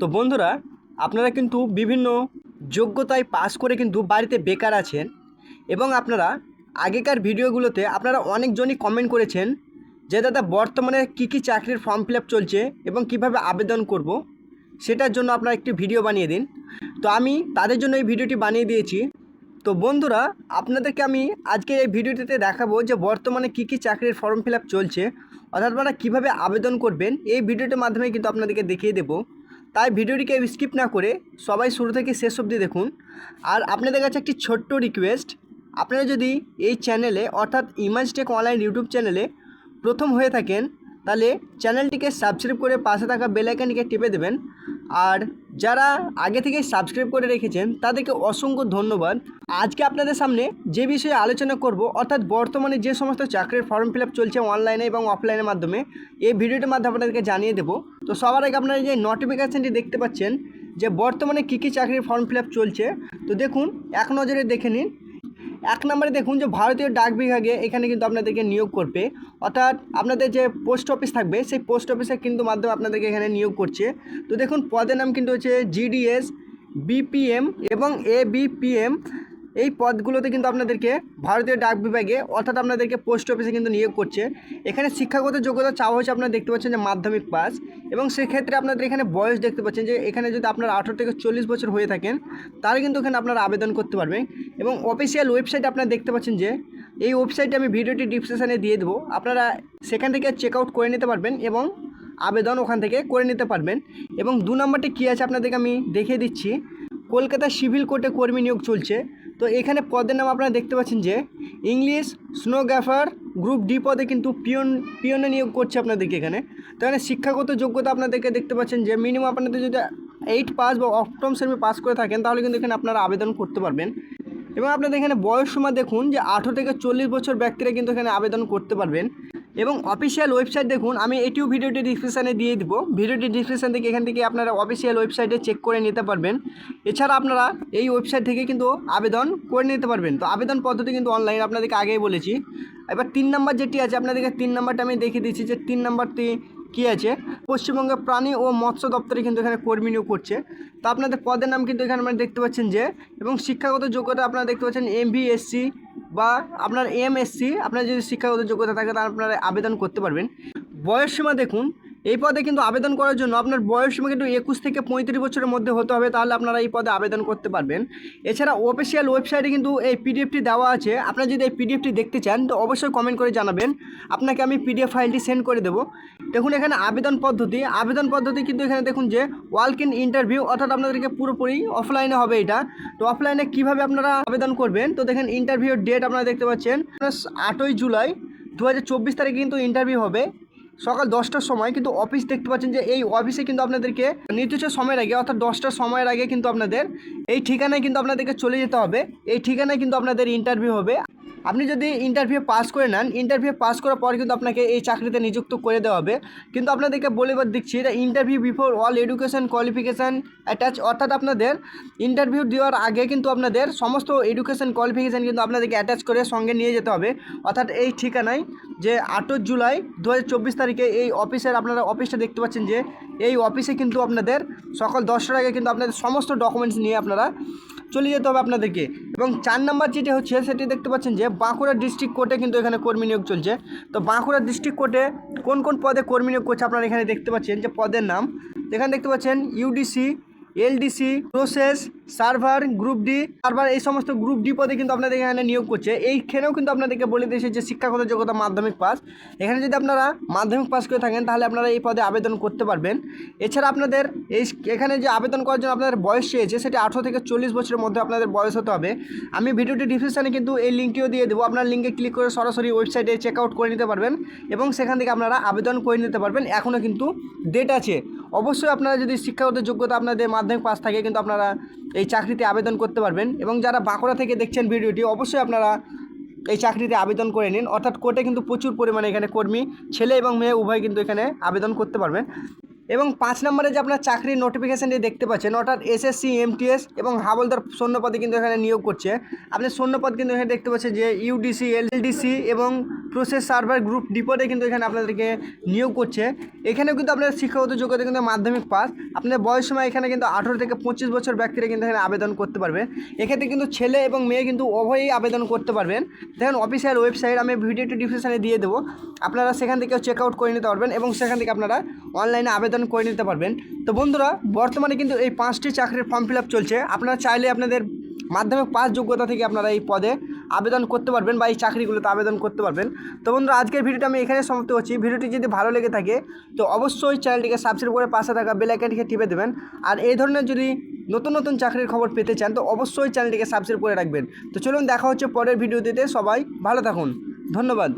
তো বন্ধুরা, আপনারা কিন্তু বিভিন্ন যোগ্যতায় পাস করে কিন্তু বাড়িতে বেকার আছেন এবং আপনারা আগেকার ভিডিওগুলোতে আপনারা অনেকজনই কমেন্ট করেছেন যে, দাদা, বর্তমানে কী কী চাকরির ফর্ম ফিল চলছে এবং কীভাবে আবেদন করব? সেটার জন্য আপনারা একটি ভিডিও বানিয়ে দিন। তো আমি তাদের জন্য এই ভিডিওটি বানিয়ে দিয়েছি। তো বন্ধুরা, আপনাদেরকে আমি আজকে এই ভিডিওটিতে দেখাবো যে, বর্তমানে কী কী চাকরির ফর্ম ফিল চলছে, অর্থাৎ আপনারা কীভাবে আবেদন করবেন। এই ভিডিওটির মাধ্যমে কিন্তু আপনাদেরকে দেখিয়ে দেবো। তাই ভিডিওটিকে স্কিপ না করে সবাই শুরু থেকে শেষ অবধি দেখুন। আর আপনাদের কাছে একটি ছোট্ট রিকোয়েস্ট আপনারা যদি এই চ্যানেলে অর্থাৎ ইমাজ টেক অনলাইন ইউটিউব চ্যানেলে প্রথম হয়ে থাকেন, তাহলে চ্যানেলটিকে সাবস্ক্রাইব করে পাশে থাকা বেলাইকানিকে টিপে দেবেন। আর যারা আগে থেকে সাবস্ক্রাইব করে রেখেছেন, তাদেরকে অসংখ্য ধন্যবাদ। আজকে আপনাদের সামনে যে বিষয়ে আলোচনা করব, অর্থাৎ বর্তমানে যে সমস্ত চাকরির ফর্ম ফিল চলছে অনলাইনে এবং অফলাইনের মাধ্যমে, এই ভিডিওটির মাধ্যমে আপনাদেরকে জানিয়ে দেবো। তো সবার আগে আপনারা যে নোটিফিকেশানটি দেখতে পাচ্ছেন, যে বর্তমানে কী কী চাকরির ফর্ম ফিল চলছে, তো দেখুন, এক নজরে দেখে নিন। এক নম্বরে দেখুন যে ভারতীয় ডাক বিভাগে এখানে কিন্তু আপনাদেরকে নিয়োগ করবে। অর্থাৎ আপনাদের যে পোস্ট অফিস থাকবে, সেই পোস্ট অফিসে কিন্তু মাধ্যমে আপনাদেরকে এখানে নিয়োগ করছে। তো দেখুন, পদের নাম কিন্তু হচ্ছে জিডিএস বিপিএম এবং এবিপিএম বিপিএম এই পদগুলোতে কিন্তু আপনাদেরকে ভারতীয় ডাক বিভাগে, অর্থাৎ আপনাদেরকে পোস্ট অফিসে কিন্তু নিয়োগ করছে। এখানে শিক্ষাগত যোগ্যতা চাওয়া হয়েছে, আপনারা দেখতে পাচ্ছেন যে মাধ্যমিক পাস। এবং সেক্ষেত্রে আপনাদের এখানে বয়স দেখতে পাচ্ছেন যে এখানে যদি আপনার আঠেরো থেকে চল্লিশ বছর হয়ে থাকেন, তাহলে কিন্তু এখানে আপনারা আবেদন করতে পারবেন। এবং অফিসিয়াল ওয়েবসাইট আপনারা দেখতে পাচ্ছেন যে এই ওয়েবসাইটে আমি ভিডিওটি ডিসক্রিপশানে দিয়ে দেবো। আপনারা সেখান থেকে চেক আউট করে নিতে পারবেন এবং আবেদন ওখান থেকে করে নিতে পারবেন। এবং দু নম্বরটি কী আছে আপনাদেরকে আমি দেখিয়ে দিচ্ছি। কলকাতা সিভিল কোর্টে কর্মী নিয়োগ চলছে। তো এখানে পদের নাম আপনারা দেখতে পাচ্ছেন যে ইংলিশ স্নোগ্রাফার গ্রুপ ডি পদে কিন্তু পিয়ন, পিয়নে নিয়োগ করছে আপনাদেরকে এখানে। তো এখানে শিক্ষাগত যোগ্যতা আপনাদেরকে দেখতে পাচ্ছেন যে মিনিমাম আপনাদের যদি এইট পাস বা অষ্টম শ্রেণি পাস করে থাকেন, তাহলে কিন্তু এখানে আপনারা আবেদন করতে পারবেন। এবং আপনাদের এখানে বয়স সীমা দেখুন যে আঠেরো থেকে চল্লিশ বছর ব্যক্তিরা কিন্তু এখানে আবেদন করতে পারবেন। এবং অফিসিয়াল ওয়েবসাইট দেখুন, আমি এটিও ভিডিওটি ডিসক্রিপশানে দিয়ে দিব। ভিডিওটি ডিসক্রিপশান থেকে এখান থেকে আপনারা অফিসিয়াল ওয়েবসাইটে চেক করে নিতে পারবেন। এছাড়া আপনারা এই ওয়েবসাইট থেকে কিন্তু আবেদন করে নিতে পারবেন। তো আবেদন পদ্ধতি কিন্তু অনলাইন আপনাদেরকে আগেই বলেছি। এবার তিন নম্বর যেটি আছে, আপনাদেরকে তিন নম্বরটা আমি দেখিয়ে দিচ্ছি যে তিন নাম্বারটি কী আছে। পশ্চিমবঙ্গের প্রাণী ও মৎস্য দপ্তরে কিন্তু এখানে কর্মী নিয়োগ করছে। তো আপনাদের পদের নাম কিন্তু এখানে আপনারা দেখতে পাচ্ছেন যে, এবং শিক্ষাগত যোগ্যতা আপনারা দেখতে পাচ্ছেন এমভিএসসি বা আপনার এমএসসি আপনার যদি শিক্ষাগত যোগ্যতা থাকে তাহলে আপনারা আবেদন করতে পারবেন। বয়স সীমা দেখুন এই পদে কিন্তু আবেদন করার জন্য আপনার বয়স কিন্তু একুশ থেকে পঁয়ত্রিশ বছরের মধ্যে হতে হবে, তাহলে আপনারা এই পদে আবেদন করতে পারবেন। এছাড়া অফিসিয়াল ওয়েবসাইটে কিন্তু এই পিডিএফটি দেওয়া আছে। আপনারা যদি এই পিডিএফটি দেখতে চান, তো অবশ্যই কমেন্ট করে জানাবেন। আপনাকে আমি পিডিএফ ফাইলটি সেন্ড করে দেবো। দেখুন, এখানে আবেদন পদ্ধতি। আবেদন পদ্ধতি কিন্তু এখানে দেখুন যে ওয়ার্ক ইন ইন্টারভিউ অর্থাৎ আপনাদেরকে পুরোপুরি অফলাইনে হবে এটা। তো অফলাইনে কীভাবে আপনারা আবেদন করবেন? তো দেখেন ইন্টারভিউর ডেট আপনারা দেখতে পাচ্ছেন। আটই জুলাই দু হাজার চব্বিশ তারিখে কিন্তু ইন্টারভিউ হবে। সকাল দশটার সময় কিন্তু অফিস দেখতে পাচ্ছেন যে এই অফিসে কিন্তু আপনাদেরকে নির্দিষ্ট সময়ের আগে, অর্থাৎ দশটার সময়ের আগে কিন্তু আপনাদের এই ঠিকানায় কিন্তু আপনাদেরকে চলে যেতে হবে। এই ঠিকানায় কিন্তু আপনাদের ইন্টারভিউ হবে। আপনি যদি ইন্টারভিউ পাস করে নেন ইন্টারভিউ পাস করার পর কিন্তু আপনাকে এই চাকরিতে নিযুক্ত করে দেওয়া হবে। কিন্তু আপনাদেরকে বলে এবার দিচ্ছি, এটা interview before all education qualification attach অর্থাৎ আপনাদের ইন্টারভিউ দেওয়ার আগে কিন্তু আপনাদের সমস্ত এডুকেশন কোয়ালিফিকেশান কিন্তু আপনাদেরকে অ্যাটাচ করে সঙ্গে নিয়ে যেতে হবে। অর্থাৎ এই ঠিকানায় যে আটই জুলাই দু হাজার চব্বিশ তারিখে এই অফিসের আপনারা অফিসটা দেখতে পাচ্ছেন যে, এই অফিসে কিন্তু আপনাদের সকাল দশটার আগে কিন্তু আপনাদের সমস্ত ডকুমেন্টস নিয়ে আপনারা চলে যেতে হবে আপনাদেরকে। এবং চার নাম্বার যেটি হচ্ছে, সেটি দেখতে পাচ্ছেন যে বাঁকুড়া ডিস্ট্রিক্ট কোর্টে কিন্তু এখানে কর্মী নিয়োগ চলছে। তো বাঁকুড়া ডিস্ট্রিক্ট কোর্টে কোন কোন পদে কর্মী নিয়োগ করছে আপনারা এখানে দেখতে পাচ্ছেন যে পদের নাম। এখানে দেখতে পাচ্ছেন UDC LDC process server group D, server এই সমস্ত গ্রুপ ডি পদে কিন্তু আপনাদের এখানে নিয়োগ করছে। এইখানেও কিন্তু আপনাদেরকে বলে দিয়েছে যে শিক্ষাগত যোগ্যতা মাধ্যমিক পাস। এখানে যদি আপনারা মাধ্যমিক পাস করে থাকেন, তাহলে আপনারা এই পদে আবেদন করতে পারবেন। এছাড়া আপনাদের এই এখানে যে আবেদন করার জন্য আপনাদের বয়স চেয়েছে, সেটা আঠেরো থেকে চল্লিশ বছরের মধ্যে আপনাদের বয়স হতে হবে। আমি ভিডিওটি ডিসক্রিপশানে কিন্তু এই লিঙ্কটিও দিয়ে দেবো। আপনার লিঙ্কে ক্লিক করে সরাসরি ওয়েবসাইটে চেক আউট করে নিতে পারবেন এবং সেখান থেকে আপনারা আবেদন করে নিতে পারবেন। এখনও কিন্তু ডেট আছে। অবশ্যই আপনারা যদি শিক্ষাগত যোগ্যতা আপনাদের মাধ্যমিক পাস থাকে, কিন্তু আপনারা এই চাকরিতে আবেদন করতে পারবেন এবং যারা বাঁকুড়া থেকে দেখছেন ভিডিওটি, অবশ্যই আপনারা এই চাকরিতে আবেদন করে নিন। অর্থাৎ কোর্টে কিন্তু প্রচুর পরিমাণে এখানে কর্মী, ছেলে এবং মেয়ে উভয় কিন্তু এখানে আবেদন করতে পারবেন। এবং পাঁচ নম্বরে যে আপনার চাকরির নোটিফিকেশানটি দেখতে পাচ্ছেন, অর্থাৎ এসএসসি এমটিএস এবং হাবলদার শূন্যপদে কিন্তু এখানে নিয়োগ করছে। আপনি শূন্যপদ কিন্তু এখানে দেখতে পাচ্ছেন যে ইউডিসি এলডিসি এবং প্রসেস সার্ভার গ্রুপ ডিপোতে কিন্তু এখানে আপনাদেরকে নিয়োগ করছে। এখানেও কিন্তু আপনার শিক্ষাগত যোগ্যতা কিন্তু মাধ্যমিক পাস। আপনার বয়স সময় এখানে কিন্তু আঠেরো থেকে পঁচিশ বছর ব্যক্তিরা কিন্তু এখানে আবেদন করতে পারবে। এক্ষেত্রে কিন্তু ছেলে এবং মেয়ে কিন্তু উভয়েই আবেদন করতে পারবেন। দেখেন অফিসিয়াল ওয়েবসাইট আমি ভিডিওটি ডিসক্রিপশানে দিয়ে দেবো। আপনারা সেখান থেকেও চেক আউট করে নিতে পারবেন এবং সেখান থেকে আপনারা অনলাইনে আবেদন করে নিতে পারবেন। তো বন্ধুরা, বর্তমানে কিন্তু এই পাঁচটি চাকরির ফর্ম ফিল চলছে। আপনারা চাইলে আপনাদের মাধ্যমিক পাস যোগ্যতা থেকে আপনারা এই পদে আবেদন করতে পারবেন বা এই চাকরিগুলোতে আবেদন করতে পারবেন। তো বন্ধুরা, আজকের ভিডিওটা আমি এখানে সমাপ্ত করছি। ভিডিওটি যদি ভালো লেগে থাকে, তো অবশ্যই চ্যানেলটিকে সাবস্ক্রাইব করে পাশে থাকা বেল আইকনটিকে টিপে দেবেন। আর এই ধরনের যদি নতুন নতুন চাকরির খবর পেতে চান, তো অবশ্যই চ্যানেলটিকে সাবস্ক্রাইব করে রাখবেন। তো চলুন, দেখা হচ্ছে পরের ভিডিওটিতে সবাই ভালো থাকুন। ধন্যবাদ।